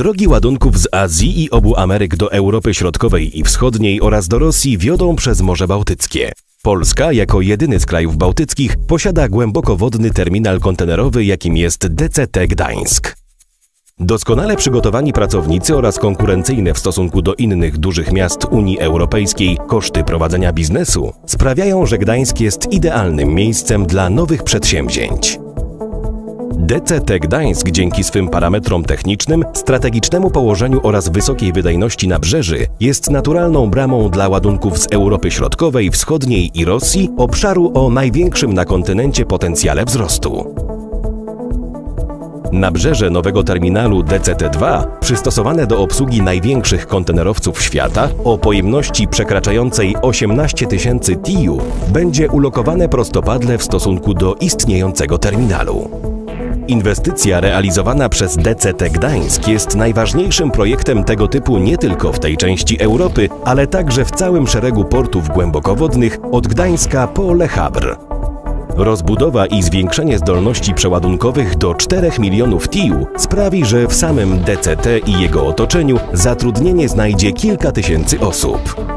Drogi ładunków z Azji i obu Ameryk do Europy Środkowej i Wschodniej oraz do Rosji wiodą przez Morze Bałtyckie. Polska, jako jedyny z krajów bałtyckich, posiada głębokowodny terminal kontenerowy, jakim jest DCT Gdańsk. Doskonale przygotowani pracownicy oraz konkurencyjne w stosunku do innych dużych miast Unii Europejskiej koszty prowadzenia biznesu sprawiają, że Gdańsk jest idealnym miejscem dla nowych przedsięwzięć. DCT Gdańsk dzięki swym parametrom technicznym, strategicznemu położeniu oraz wysokiej wydajności nabrzeży jest naturalną bramą dla ładunków z Europy Środkowej, Wschodniej i Rosji, obszaru o największym na kontynencie potencjale wzrostu. Nabrzeże nowego terminalu DCT-2, przystosowane do obsługi największych kontenerowców świata o pojemności przekraczającej 18 tysięcy TIU, będzie ulokowane prostopadle w stosunku do istniejącego terminalu. Inwestycja realizowana przez DCT Gdańsk jest najważniejszym projektem tego typu nie tylko w tej części Europy, ale także w całym szeregu portów głębokowodnych od Gdańska po Le Havre. Rozbudowa i zwiększenie zdolności przeładunkowych do 4 milionów TIU sprawi, że w samym DCT i jego otoczeniu zatrudnienie znajdzie kilka tysięcy osób.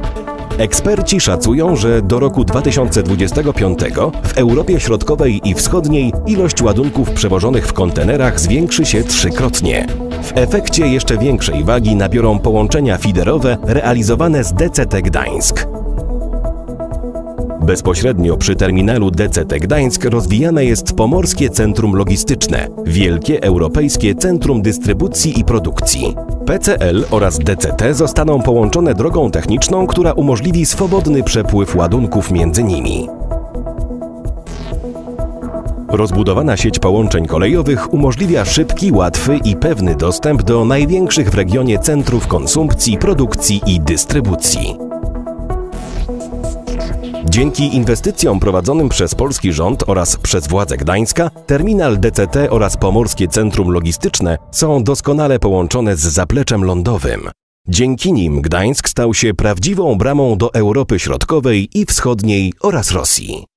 Eksperci szacują, że do roku 2025 w Europie Środkowej i Wschodniej ilość ładunków przewożonych w kontenerach zwiększy się trzykrotnie. W efekcie jeszcze większej wagi nabiorą połączenia fiderowe realizowane z DCT Gdańsk. Bezpośrednio przy terminalu DCT Gdańsk rozwijane jest Pomorskie Centrum Logistyczne, wielkie europejskie centrum dystrybucji i produkcji. PCL oraz DCT zostaną połączone drogą techniczną, która umożliwi swobodny przepływ ładunków między nimi. Rozbudowana sieć połączeń kolejowych umożliwia szybki, łatwy i pewny dostęp do największych w regionie centrów konsumpcji, produkcji i dystrybucji. Dzięki inwestycjom prowadzonym przez polski rząd oraz przez władze Gdańska, terminal DCT oraz Pomorskie Centrum Logistyczne są doskonale połączone z zapleczem lądowym. Dzięki nim Gdańsk stał się prawdziwą bramą do Europy Środkowej i Wschodniej oraz Rosji.